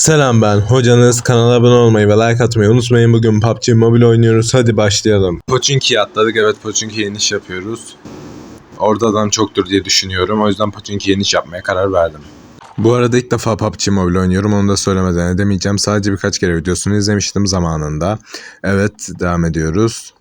Selam ben hocanız kanala abone olmayı ve like atmayı unutmayın bugün PUBG Mobile oynuyoruz hadi başlayalım. Pochinki'ye atladık evet Pochinki'ye iniş yapıyoruz. Orada adam çoktur diye düşünüyorum o yüzden Pochinki'ye iniş yapmaya karar verdim. Bu arada ilk defa PUBG Mobile oynuyorum onu da söylemeden edemeyeceğim sadece birkaç kere videosunu izlemiştim zamanında. Evet devam ediyoruz.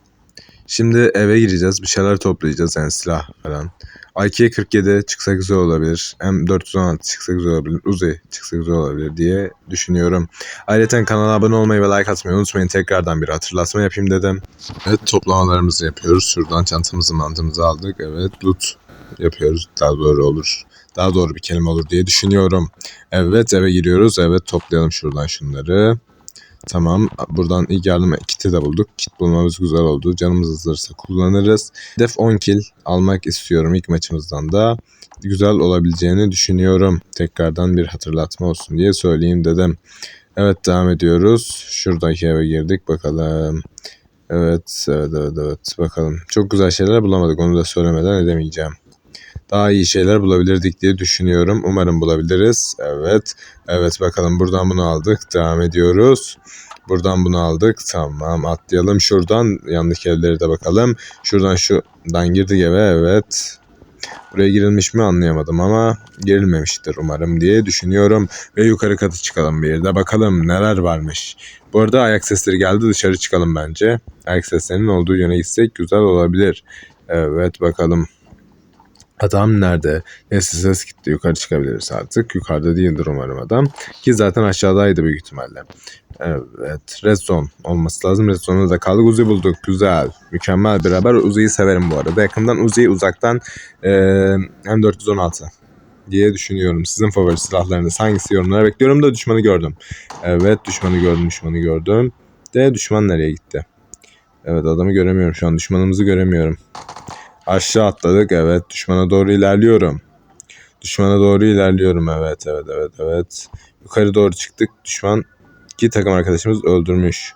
Şimdi eve gireceğiz bir şeyler toplayacağız yani silah falan. AK-47 çıksa güzel olabilir. M416 çıksa güzel olabilir. Uzi çıksa güzel olabilir diye düşünüyorum. Ayrıca kanala abone olmayı ve like atmayı unutmayın. Tekrardan bir hatırlatma yapayım dedim. Evet toplamalarımızı yapıyoruz. Şuradan çantamızı mantımızı aldık. Evet loot yapıyoruz. Daha doğru olur. Daha doğru bir kelime olur diye düşünüyorum. Evet eve giriyoruz. Evet toplayalım şuradan şunları. Tamam. Buradan ilk yardım kiti de bulduk. Kit bulmamız güzel oldu. Canımız hızlanırsa kullanırız. Hedef 10 kill almak istiyorum ilk maçımızdan da. Güzel olabileceğini düşünüyorum. Tekrardan bir hatırlatma olsun diye söyleyeyim dedim. Evet devam ediyoruz. Şuradaki eve girdik bakalım. Evet, evet, evet, evet. Bakalım. Çok güzel şeyler bulamadık. Onu da söylemeden edemeyeceğim. Daha iyi şeyler bulabilirdik diye düşünüyorum. Umarım bulabiliriz. Evet. Evet bakalım buradan bunu aldık. Devam ediyoruz. Buradan bunu aldık. Tamam atlayalım şuradan. Yandaki evlere de bakalım. Şuradan şuradan girdik eve. Evet. Buraya girilmiş mi anlayamadım ama girilmemiştir umarım diye düşünüyorum. Ve yukarı katı çıkalım bir de bakalım neler varmış. Bu arada ayak sesleri geldi dışarı çıkalım bence. Ayak seslerinin olduğu yöne gitsek güzel olabilir. Evet bakalım. Adam nerede? Neyse ses gitti yukarı çıkabiliriz artık. Yukarıda değildir umarım adam. Ki zaten aşağıdaydı büyük ihtimalle. Evet. Red Zone olması lazım. Red Zone'da da kaldık. Uzi bulduk. Güzel. Mükemmel bir haber. Uzi'yi severim bu arada. Yakından Uzi'yi uzaktan e, M416 diye düşünüyorum. Sizin favori silahlarınız hangisi yorumlara bekliyorum da düşmanı gördüm. Evet düşmanı gördüm düşmanı gördüm. De düşman nereye gitti? Evet adamı göremiyorum şu an. Düşmanımızı göremiyorum. Aşağı atladık. Evet. Düşmana doğru ilerliyorum. Düşmana doğru ilerliyorum. Evet. Evet. Evet. Evet. Yukarı doğru çıktık. Düşman iki takım arkadaşımız öldürmüş.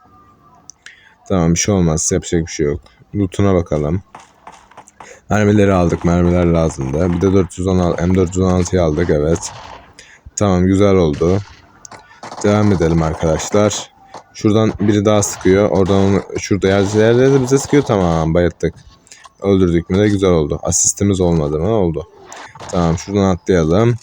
Tamam bir şey olmaz. Yapacak bir şey yok. Loot'una bakalım. Mermileri aldık. Mermiler lazımdı. Bir de 416, M416'yı aldık. Evet. Tamam güzel oldu. Devam edelim arkadaşlar. Şuradan biri daha sıkıyor. Oradan onu, şurada yerlerde de bize sıkıyor. Tamam bayılttık. Öldürdük mü de güzel oldu. Asistimiz olmadı mı? Oldu. Tamam şuradan atlayalım.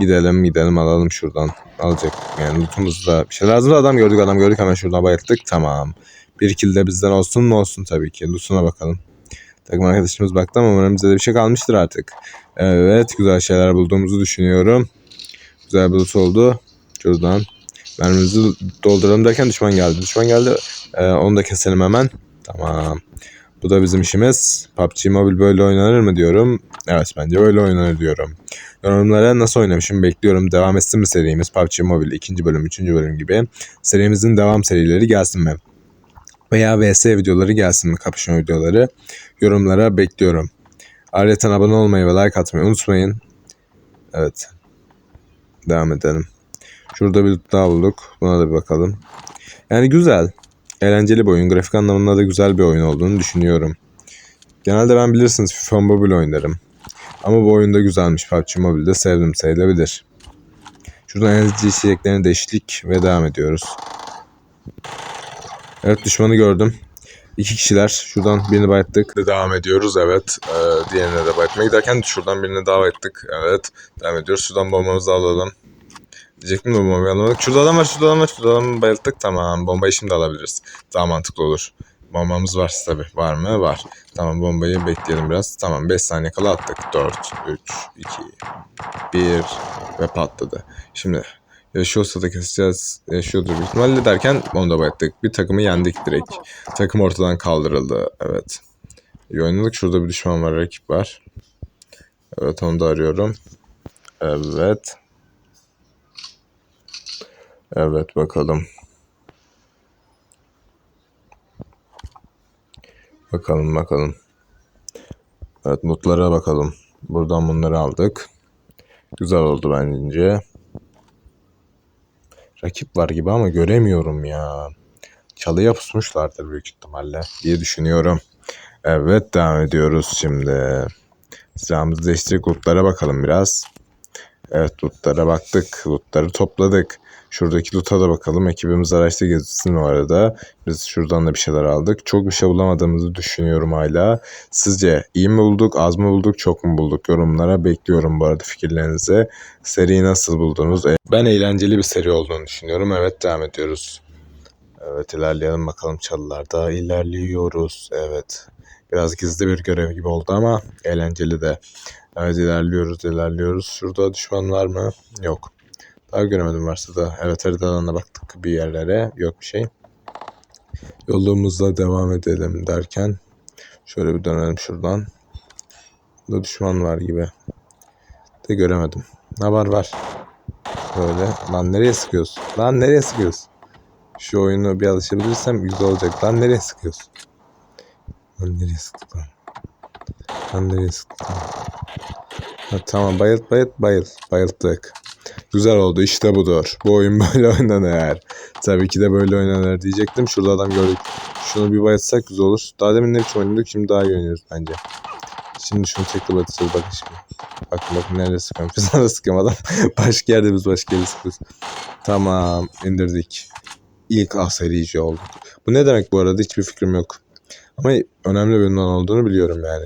Gidelim gidelim alalım şuradan. Alacak yani lootumuzda bir şey lazım da adam gördük adam gördük hemen şuradan bayılttık. Tamam. Bir kill de bizden olsun mu olsun tabii ki. Lootuna bakalım. Takım arkadaşımız baktı ama umarım bize de bir şey kalmıştır artık. Evet güzel şeyler bulduğumuzu düşünüyorum. Güzel bir loot oldu. Şuradan mermimizi dolduralım derken düşman geldi. Düşman geldi. Ee, onu da keselim hemen. Tamam. Bu da bizim işimiz. PUBG Mobile böyle oynanır mı diyorum. Evet bence böyle oynanır diyorum. Yorumlara nasıl oynamışım bekliyorum. Devam etsin mi serimiz? PUBG Mobile ikinci bölüm, üçüncü bölüm gibi. Serimizin devam serileri gelsin mi? Veya VS videoları gelsin mi? Kapışma videoları. Yorumlara bekliyorum. Ayrıca abone olmayı ve like atmayı unutmayın. Evet. Devam edelim. Şurada bir daha bulduk. Buna da bir bakalım. Yani güzel eğlenceli bir oyun. Grafik anlamında da güzel bir oyun olduğunu düşünüyorum. Genelde ben bilirsiniz FIFA Mobile oynarım. Ama bu oyunda güzelmiş. PUBG Mobile'de sevdim sayılabilir. Şuradan enerji içeceklerine değiştik ve devam ediyoruz. Evet düşmanı gördüm. İki kişiler. Şuradan birini bayattık. Devam ediyoruz evet. Ee, diğerine de bayatmaya giderken şuradan birini daha bayattık. Evet. Devam ediyoruz. Şuradan bombamızı alalım. Diyecektim de bombayı alamadık. Şurada adam var, şurada adam var, şurada adamı bayılttık. Tamam, bombayı şimdi alabiliriz. Daha mantıklı olur. Bombamız var tabi. Var mı? Var. Tamam bombayı bekleyelim biraz. Tamam 5 saniye kala attık. 4, 3, 2, 1 ve patladı. Şimdi yaşıyorsa da keseceğiz. Yaşıyordur büyük ihtimalle derken onu da bayattık. Bir takımı yendik direkt. Takım ortadan kaldırıldı. Evet. İyi oynadık. Şurada bir düşman var, rakip var. Evet onu da arıyorum. Evet. Evet bakalım. Bakalım bakalım. Evet mutlara bakalım. Buradan bunları aldık. Güzel oldu bence. Rakip var gibi ama göremiyorum ya. Çalıya pusmuşlardır büyük ihtimalle diye düşünüyorum. Evet devam ediyoruz şimdi. Silahımızı değiştirip gruplara bakalım biraz. Evet lootlara baktık. Lootları topladık. Şuradaki loot'a da bakalım. Ekibimiz araçta gezsin o arada. Biz şuradan da bir şeyler aldık. Çok bir şey bulamadığımızı düşünüyorum hala. Sizce iyi mi bulduk, az mı bulduk, çok mu bulduk? Yorumlara bekliyorum bu arada fikirlerinizi. Seriyi nasıl buldunuz? E, Ben eğlenceli bir seri olduğunu düşünüyorum. Evet devam ediyoruz. Evet ilerleyelim bakalım çalılarda. ilerliyoruz. Evet. Biraz gizli bir görev gibi oldu ama eğlenceli de. Evet ilerliyoruz ilerliyoruz. Şurada düşman var mı? Yok. Daha göremedim varsa da. Evet haritadan da baktık bir yerlere. Yok bir şey. Yolumuza devam edelim derken. Şöyle bir dönelim şuradan. Burada düşman var gibi. De göremedim. Ne var var. Böyle. Lan nereye sıkıyorsun? Lan nereye sıkıyorsun? Şu oyunu bir alışabilirsem güzel olacak. Lan nereye sıkıyorsun? Lan nereye sıktık lan? Lan? Ha, tamam bayılt bayılt bayılt. Bayılttık. Güzel oldu işte budur. Bu oyun böyle oynanır. Tabii ki de böyle oynanır diyecektim. Şurada adam gördük. Şunu bir bayıltsak güzel olur. Daha demin ne biçim oynadık şimdi daha iyi oynuyoruz bence. Şimdi şunu tekrar batacağız bakın şimdi. Bakın bakın nerede sıkıyorum. Biz nerede sıkıyorum adam. başka yerde biz başka yerde sıkıyoruz. Tamam indirdik. İlk aserici olduk. Bu ne demek bu arada hiçbir fikrim yok. Ama önemli bir ünvan olduğunu biliyorum yani.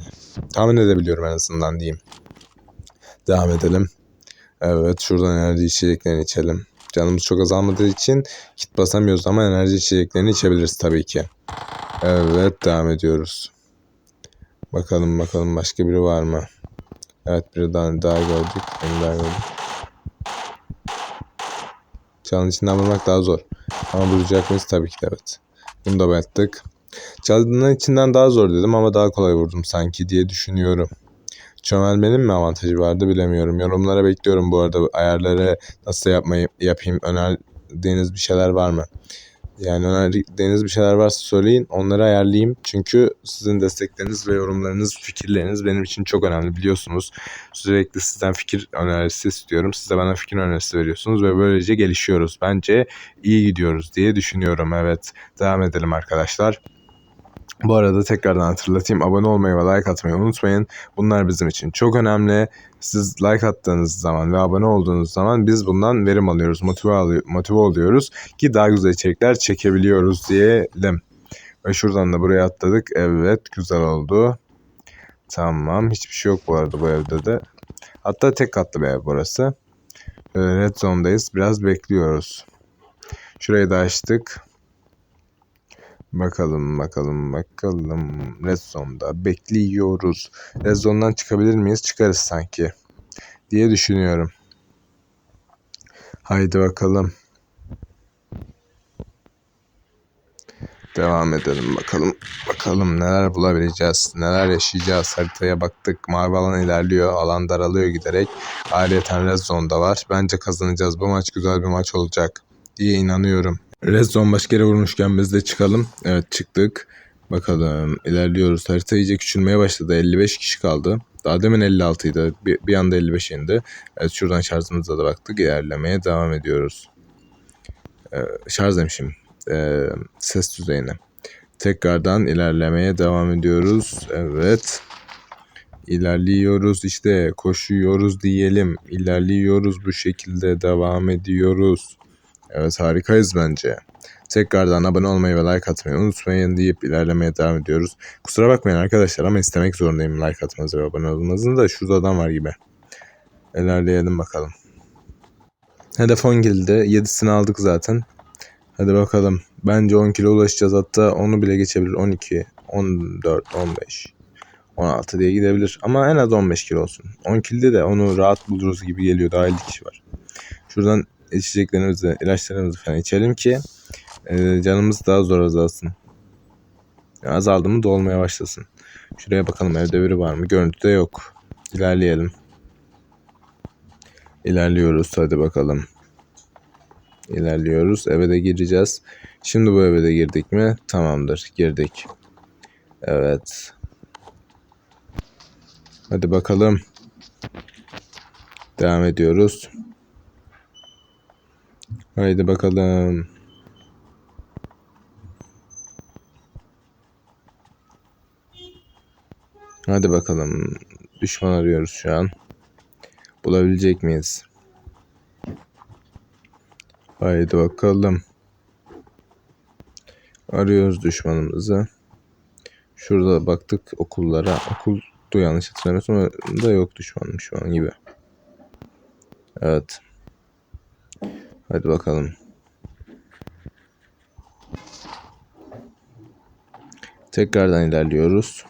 Tahmin edebiliyorum en azından diyeyim. Devam edelim. Evet şuradan enerji içeceklerini içelim. Canımız çok azalmadığı için kit basamıyoruz ama enerji içeceklerini içebiliriz tabii ki. Evet devam ediyoruz. Bakalım bakalım başka biri var mı? Evet biri daha, daha gördük. Beni daha gördük. Çalın içinden vurmak daha zor. Ama vuracak mıyız? Tabii ki de evet. Bunu da baktık. Çalının içinden daha zor dedim ama daha kolay vurdum sanki diye düşünüyorum. Çömelmenin mi avantajı vardı bilemiyorum. Yorumlara bekliyorum bu arada ayarları nasıl yapmayı yapayım. Önerdiğiniz bir şeyler var mı? Yani önerdiğiniz bir şeyler varsa söyleyin. Onları ayarlayayım. Çünkü sizin destekleriniz ve yorumlarınız, fikirleriniz benim için çok önemli biliyorsunuz. Sürekli sizden fikir önerisi istiyorum. Siz de bana fikir önerisi veriyorsunuz ve böylece gelişiyoruz. Bence iyi gidiyoruz diye düşünüyorum. Evet. Devam edelim arkadaşlar. Bu arada tekrardan hatırlatayım. Abone olmayı ve like atmayı unutmayın. Bunlar bizim için çok önemli. Siz like attığınız zaman ve abone olduğunuz zaman biz bundan verim alıyoruz, motive, alıyor, motive oluyoruz ki daha güzel içerikler çekebiliyoruz diyelim. Ve şuradan da buraya atladık. Evet güzel oldu. Tamam hiçbir şey yok bu arada bu evde de. Hatta tek katlı bir ev burası. Red zone'dayız. Biraz bekliyoruz. Şurayı da açtık. Bakalım bakalım bakalım. Red Zone'da bekliyoruz. Red Zone'dan çıkabilir miyiz? Çıkarız sanki. Diye düşünüyorum. Haydi bakalım. Devam edelim bakalım. Bakalım neler bulabileceğiz. Neler yaşayacağız. Haritaya baktık. Mavi alan ilerliyor. Alan daralıyor giderek. Ayrıca Red Zone'da var. Bence kazanacağız. Bu maç güzel bir maç olacak. Diye inanıyorum. Red Zone başka yere vurmuşken biz de çıkalım. Evet çıktık. Bakalım ilerliyoruz. Harita iyice küçülmeye başladı. 55 kişi kaldı. Daha demin 56 idi. Bir, bir anda 55 indi. Evet şuradan şarjımıza da baktık. İlerlemeye devam ediyoruz. Ee, şarj demişim. Ee, ses düzeyine. Tekrardan ilerlemeye devam ediyoruz. Evet. İlerliyoruz işte koşuyoruz diyelim. İlerliyoruz bu şekilde devam ediyoruz. Evet harikayız bence. Tekrardan abone olmayı ve like atmayı unutmayın deyip ilerlemeye devam ediyoruz. Kusura bakmayın arkadaşlar ama istemek zorundayım like atmanızı ve abone olmanızı da şurada adam var gibi. İlerleyelim bakalım. Hedef 10 kilde 7'sini aldık zaten. Hadi bakalım. Bence 10 kilo ulaşacağız hatta onu bile geçebilir. 12, 14, 15, 16 diye gidebilir. Ama en az 15 kilo olsun. 10 kilde de onu rahat buluruz gibi geliyor. Daha 50 kişi var. Şuradan içeceklerimizi, ilaçlarımızı falan içelim ki e, canımız daha zor azalsın. Yani azaldı mı dolmaya başlasın. Şuraya bakalım evde biri var mı? Görüntüde yok. İlerleyelim. İlerliyoruz hadi bakalım. İlerliyoruz. Eve de gireceğiz. Şimdi bu eve de girdik mi? Tamamdır. Girdik. Evet. Hadi bakalım. Devam ediyoruz. Haydi bakalım. Hadi bakalım. Düşman arıyoruz şu an. Bulabilecek miyiz? Haydi bakalım. Arıyoruz düşmanımızı. Şurada baktık okullara. Okul da yanlış hatırlamıyorsam da yok düşmanım şu an gibi. Evet. Hadi bakalım. Tekrardan ilerliyoruz.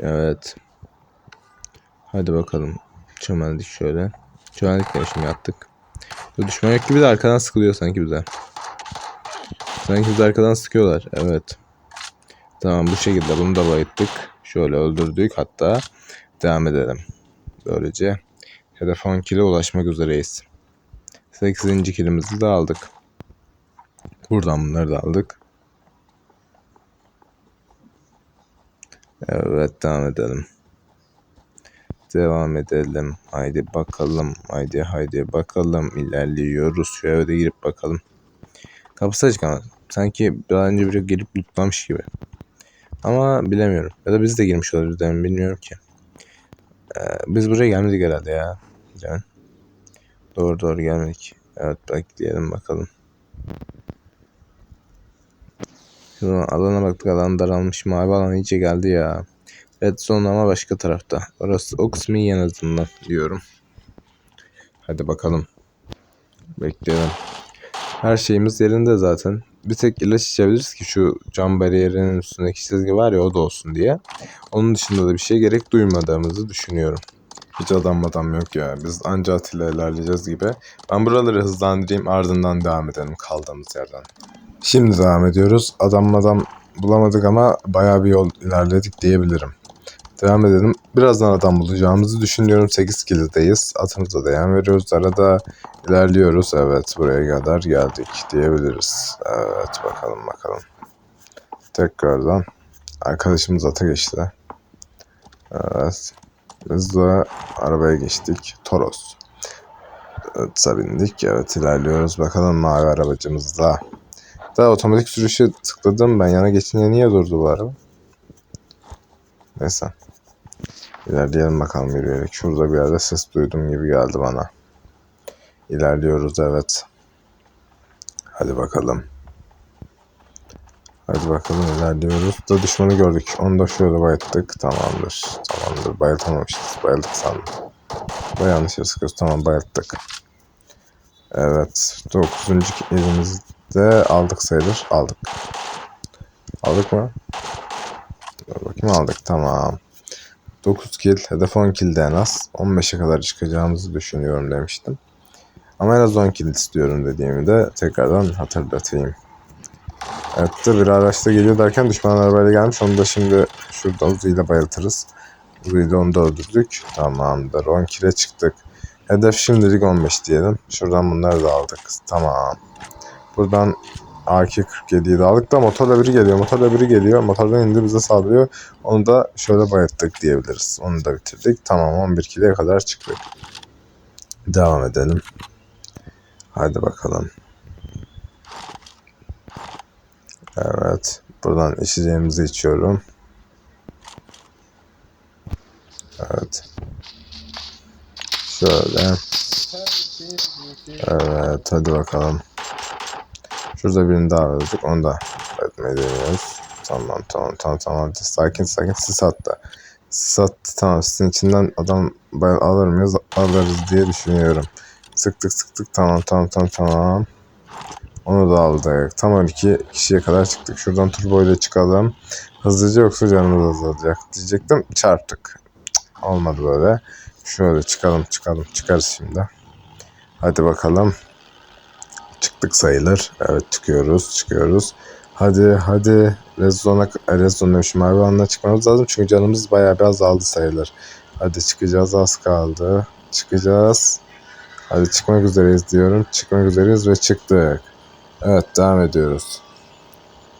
Evet. Hadi bakalım. Çömeldik şöyle. Çömeldik de şimdi yattık. Düşman yok gibi de arkadan sıkılıyor sanki bize. Sanki bize arkadan sıkıyorlar. Evet. Tamam bu şekilde bunu da bayıttık. Şöyle öldürdük hatta. Devam edelim. Böylece hedef 10 kilo ulaşmak üzereyiz. 8. kilimizi de aldık. Buradan bunları da aldık. Evet devam edelim. Devam edelim. Haydi bakalım. Haydi haydi bakalım. İlerliyoruz. Eve de girip bakalım. Kapısı açık ama. Sanki daha önce biri gelip lootlamış gibi. Ama bilemiyorum. Ya da biz de girmiş olabiliriz demin bilmiyorum ki. Ee, biz buraya gelmedik herhalde ya. Yani. Doğru doğru gelmedik. Evet bekleyelim bakalım. Şuradan alana baktık alan daralmış. Mavi alan iyice geldi ya. Red zone ama başka tarafta. Orası o kısmı iyi en azından diyorum. Hadi bakalım. Bekleyelim. Her şeyimiz yerinde zaten. Bir tek ilaç içebiliriz ki şu cam bariyerinin üstündeki çizgi var ya o da olsun diye. Onun dışında da bir şey gerek duymadığımızı düşünüyorum. Hiç adam adam yok ya. Biz anca Atilla ilerleyeceğiz gibi. Ben buraları hızlandırayım ardından devam edelim kaldığımız yerden. Şimdi devam ediyoruz. Adam adam bulamadık ama bayağı bir yol ilerledik diyebilirim. Devam edelim. Birazdan adam bulacağımızı düşünüyorum. 8 kildeyiz. Atımıza yan veriyoruz. Arada ilerliyoruz. Evet buraya kadar geldik diyebiliriz. Evet bakalım bakalım. Tekrardan arkadaşımız ata geçti. Evet. De arabaya geçtik. Toros. Evet bindik. Evet ilerliyoruz. Bakalım mavi arabacımızda. Daha otomatik sürüşe tıkladım ben. Yana geçince niye durdu bu araba? Neyse. İlerleyelim bakalım yürüyerek. Şurada bir yerde ses duydum gibi geldi bana. İlerliyoruz evet. Hadi bakalım. Hadi bakalım ilerliyoruz. Da düşmanı gördük. Onu da şöyle bayılttık. Tamamdır. Tamamdır. Bayıltamamışız. Bayıldık sandım. Da yanlış sıkıyoruz. Tamam bayılttık. Evet. Dokuzuncu elimizde aldık sayılır. Aldık. Aldık mı? Dur bakayım aldık. Tamam. 9 kill. Hedef 10 kill de en az. 15'e kadar çıkacağımızı düşünüyorum demiştim. Ama en az 10 kill istiyorum dediğimi de tekrardan hatırlatayım. Evet de bir araçta geliyor derken düşman arabayla gelmiş. Onu da şimdi şurada Uzi ile bayıltırız. Uzi ile onu da öldürdük. Tamamdır. 10 kill'e çıktık. Hedef şimdilik 15 diyelim. Şuradan bunları da aldık. Tamam. Buradan AK-47'yi de aldık da motorla biri geliyor. Motorla biri geliyor. Motordan indi bize saldırıyor. Onu da şöyle bayılttık diyebiliriz. Onu da bitirdik. Tamam 11 kiloya kadar çıktık. Devam edelim. Hadi bakalım. Evet. Buradan içeceğimizi içiyorum. Evet. Şöyle. Evet. Hadi bakalım. Şurada birini daha öldük. Onu da etmeyi deniyoruz. Tamam tamam tamam tamam. Sakin sakin sis attı. Sis attı tamam. Sisin içinden adam alır mıyız? Alırız diye düşünüyorum. Sıktık sıktık tamam tamam tamam tamam. Onu da aldık. Tam 12 kişiye kadar çıktık. Şuradan turbo ile çıkalım. Hızlıca yoksa canımız azalacak diyecektim. Çarptık. Olmadı böyle. Şöyle çıkalım çıkalım. Çıkarız şimdi. Hadi bakalım. Çıktık sayılır. Evet çıkıyoruz çıkıyoruz. Hadi hadi. Rezon'a Rezon demişim abi anla çıkmamız lazım. Çünkü canımız bayağı bir azaldı sayılır. Hadi çıkacağız az kaldı. Çıkacağız. Hadi çıkmak üzereyiz diyorum. Çıkmak üzereyiz ve çıktık. Evet devam ediyoruz.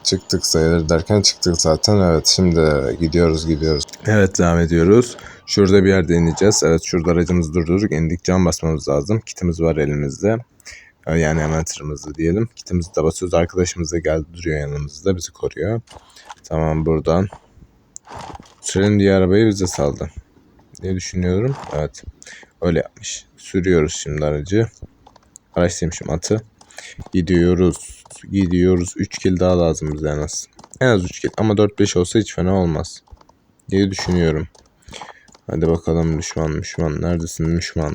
Çıktık sayılır derken çıktık zaten. Evet şimdi gidiyoruz gidiyoruz. Evet devam ediyoruz. Şurada bir yerde ineceğiz. Evet şurada aracımızı durdurduk. İndik cam basmamız lazım. Kitimiz var elimizde. Yani hemen tırımızda diyelim. Kitimizi de basıyoruz. Arkadaşımız da geldi duruyor yanımızda. Bizi koruyor. Tamam buradan. Sürelim diye arabayı bize saldı. diye düşünüyorum. Evet. Öyle yapmış. Sürüyoruz şimdi aracı. Araçtaymışım atı. Gidiyoruz. Gidiyoruz. 3 kill daha lazım bize en az. En az 3 kill ama 4-5 olsa hiç fena olmaz. Diye düşünüyorum. Hadi bakalım düşman düşman. Neredesin düşman?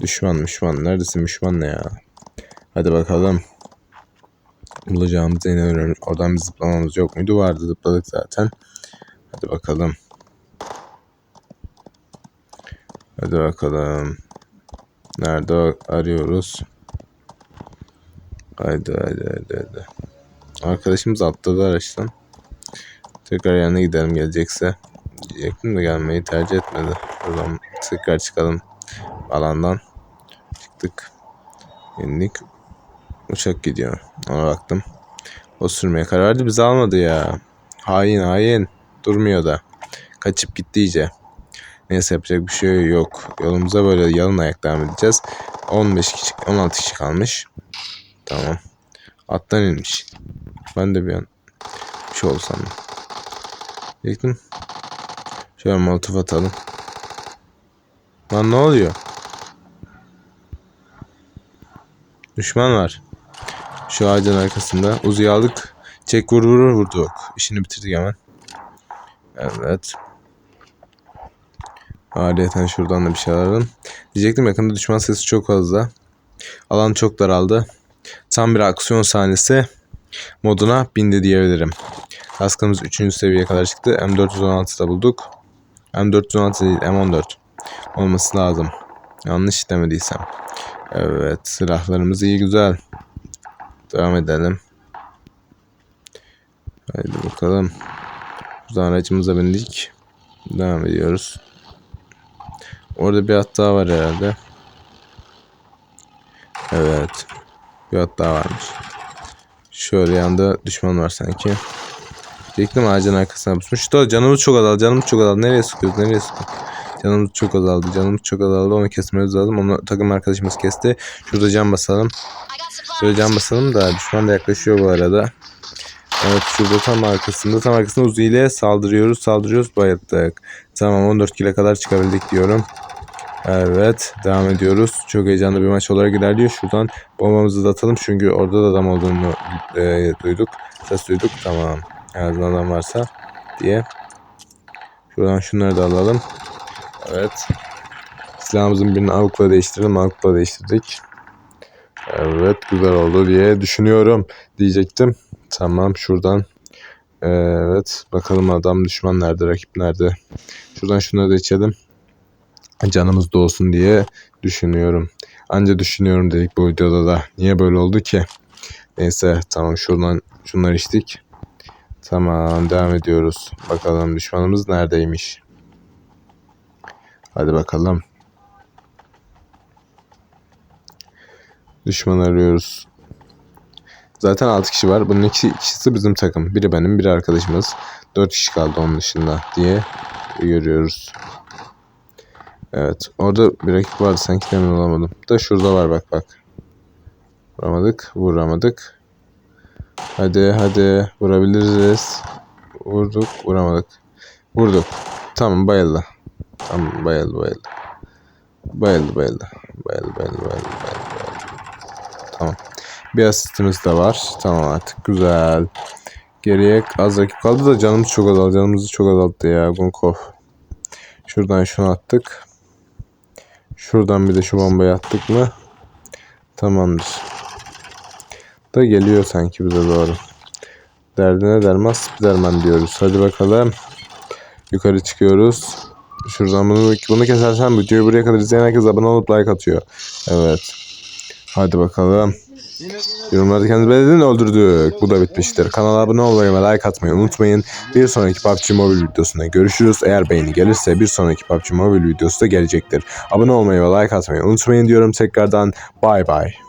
Düşman düşman. Neredesin düşman ne ya? Hadi bakalım. Bulacağımıza inanıyorum. Oradan bir zıplamamız yok muydu? Vardı zıpladık zaten. Hadi bakalım. Hadi bakalım. Nerede arıyoruz? Haydi haydi haydi haydi. Arkadaşımız atladı araçtan. Tekrar yanına gidelim gelecekse. Diyecektim de gelmeyi tercih etmedi. Buradan tekrar çıkalım alandan. Çıktık. İndik. Uçak gidiyor. Ona baktım. O sürmeye karar verdi. Bizi almadı ya. Hain hain. Durmuyor da. Kaçıp gitti iyice. Neyse yapacak bir şey yok. Yolumuza böyle yalın ayak devam edeceğiz. 15 kişi, 16 kişi kalmış. Tamam. Attan inmiş. Ben de bir an bir şey oldu sandım. Şöyle molotof atalım. Lan ne oluyor? Düşman var. Şu ağacın arkasında. Uzu'yu aldık. Çek vur vur vurduk. İşini bitirdik hemen. Evet. Ayrıyeten şuradan da bir şey alalım. Diyecektim yakında düşman sesi çok fazla. Alan çok daraldı. Tam bir aksiyon sahnesi moduna bindi diyebilirim. Kaskımız 3. seviyeye kadar çıktı. M416'da bulduk. M416 değil M14 olması lazım. Yanlış demediysem. Evet silahlarımız iyi güzel. Devam edelim. Haydi bakalım. Buradan aracımıza bindik. Devam ediyoruz. Orada bir at daha var herhalde. Evet. Bir at daha varmış. Şöyle yanda düşman var sanki. Diyecektim ağacın arkasına pusmuş. Da canımız çok azaldı. Canımız çok azaldı. Nereye sıkıyoruz? Nereye sıkıyoruz? Canımız çok azaldı. Canımız çok azaldı. Onu kesmemiz lazım. Onu takım arkadaşımız kesti. Şurada can basalım. Şöyle can basalım da düşman da yaklaşıyor bu arada. Evet şurada tam arkasında tam arkasında Uzi ile saldırıyoruz saldırıyoruz bayattık. Tamam 14 kile kadar çıkabildik diyorum. Evet devam ediyoruz. Çok heyecanlı bir maç olarak ilerliyor. Şuradan bombamızı da atalım çünkü orada da adam olduğunu e, duyduk. Ses duyduk tamam. En adam varsa diye. Şuradan şunları da alalım. Evet. Silahımızın birini avukla değiştirdim. Avukla değiştirdik. Evet güzel oldu diye düşünüyorum diyecektim. Tamam şuradan. Evet bakalım adam düşman nerede rakip nerede. Şuradan şunları da içelim. Canımız doğsun diye düşünüyorum. Anca düşünüyorum dedik bu videoda da. Niye böyle oldu ki? Neyse tamam şuradan şunları içtik. Tamam devam ediyoruz. Bakalım düşmanımız neredeymiş. Hadi bakalım. Düşman arıyoruz. Zaten 6 kişi var. Bunun iki kişisi bizim takım. Biri benim, biri arkadaşımız. 4 kişi kaldı onun dışında diye görüyoruz. Evet. Orada bir rakip vardı sanki emin olamadım. Da şurada var bak bak. Vuramadık. Vuramadık. Hadi hadi. Vurabiliriz. Vurduk. Vuramadık. Vurduk. Tamam bayıldı. Tamam bayıldı. Bayıldı bayıldı. Bayıldı bayıldı bayıldı bayıldı. bayıldı. Tamam. Bir asistimiz de var. Tamam artık güzel. Geriye az rakip kaldı da canımız çok azaldı. Canımızı çok azalttı ya Gunkov. Şuradan şunu attık. Şuradan bir de şu bombayı attık mı? Tamamdır. Da geliyor sanki bize doğru. Derdine derman Spiderman diyoruz. Hadi bakalım. Yukarı çıkıyoruz. Şuradan bunu, bunu kesersen videoyu buraya kadar izleyen herkes abone olup like atıyor. Evet. Hadi bakalım. Yorumlarda kendinizi belirledin öldürdük. Bu da bitmiştir. Kanala abone olmayı ve like atmayı unutmayın. Bir sonraki PUBG Mobile videosunda görüşürüz. Eğer beğeni gelirse bir sonraki PUBG Mobile videosu da gelecektir. Abone olmayı ve like atmayı unutmayın diyorum tekrardan. Bay bay.